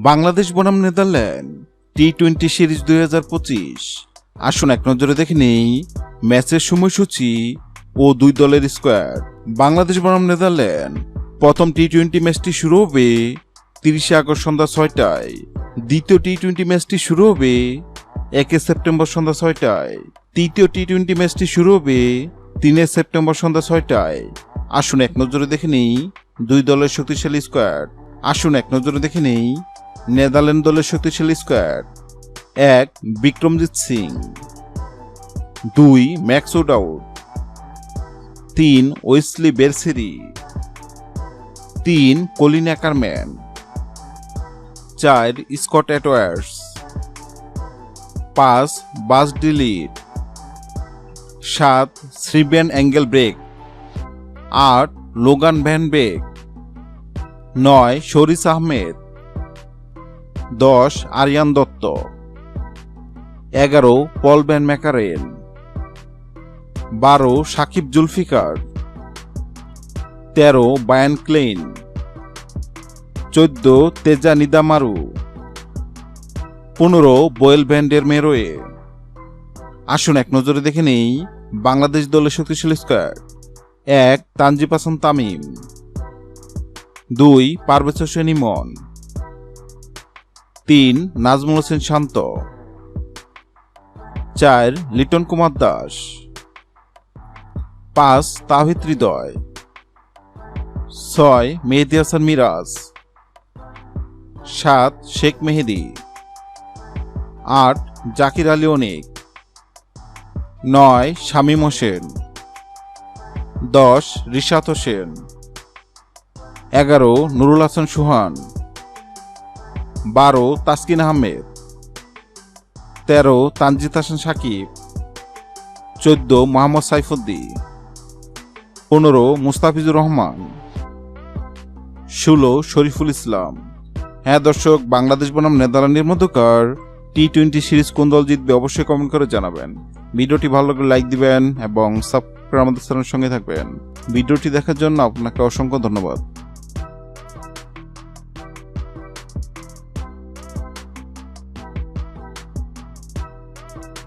বাংলাদেশ বনাম Netherland T twenty series দুই হাজার পঁচিশ। আসুন এক নজরে দেখে নেই, ম্যাচের সময়সূচি ও দুই দলের স্কোয়াড। বাংলাদেশ বনাম নেদারল্যান্ড, প্রথম টি টোয়েন্টি ম্যাচটি শুরু হবে তিরিশে আগস্ট সন্ধ্যা ছয়টায়। দ্বিতীয় টি টোয়েন্টি ম্যাচটি শুরু হবে একে সেপ্টেম্বর সন্ধ্যা ছয়টায়। তৃতীয় টি টোয়েন্টি ম্যাচটি শুরু হবে তিনে সেপ্টেম্বর সন্ধ্যা ছয়টায়। আসুন এক নজরে দেখে নেই, দুই দলের শক্তিশালী স্কোয়াড। আসুন এক নজরে দেখে নেই নেদারল্যান্ড দলের শক্তিশালী স্কোয়াড এক, বিক্রমজিৎ সিং। দুই, ম্যাক্স আউট তিন, ওয়েসলি বেরসেরি। তিন, কলিন অ্যাকারম্যান। চার, স্কট অ্যাটওয়ার্স। পাঁচ, বাস ডিলিট। সাত শ্রিবেন অ্যাঙ্গেল ব্রেক আট, লোগান ভ্যান বেক। নয়, শরিস আহমেদ। দশ, আরিয়ান দত্ত। এগারো, পল ভ্যান ম্যাকারেল। বারো, সাকিব জুলফিকার। তেরো, বায়ান ক্লেইন। চোদ্দ, তেজা নিদামারু। পনেরো, বোয়েল ব্যান্ডের মেরোয়ে। আসুন এক নজরে দেখে নেই, বাংলাদেশ দলের শক্তিশালী স্কোয়াড এক, তানজিব হাসান তামিম। দুই, পারভেজ হোসেন ইমন। তিন, নাজমুল হোসেন শান্ত। চার, লিটন কুমার দাস। পাঁচ, তাহিদ হৃদয়। ছয়, মেহেদি হাসান মিরাজ। সাত, শেখ মেহেদি। আট, জাকির আলী অনিক। নয়, শামীম হোসেন। দশ রিশাত হোসেন। এগারো, নুরুল হাসান সুহান। বারো, তাসকিন আহমেদ। তেরো, তানজিদ হাসান সাকিব। চোদ্দ, মোহাম্মদ সাইফুদ্দি। পনেরো, মুস্তাফিজুর রহমান। ষোলো, শরীফুল ইসলাম। হ্যাঁ দর্শক, বাংলাদেশ বনাম নেদারল্যান্ডের মধ্যকার টি টোয়েন্টি সিরিজ কোন দল জিতবে অবশ্যই কমেন্ট করে জানাবেন। ভিডিওটি ভালো লাগলে লাইক দিবেন এবং সাবস্ক্রাইব আমাদের চ্যানেলের সঙ্গে থাকবেন। ভিডিওটি দেখার জন্য আপনাকে অসংখ্য ধন্যবাদ। you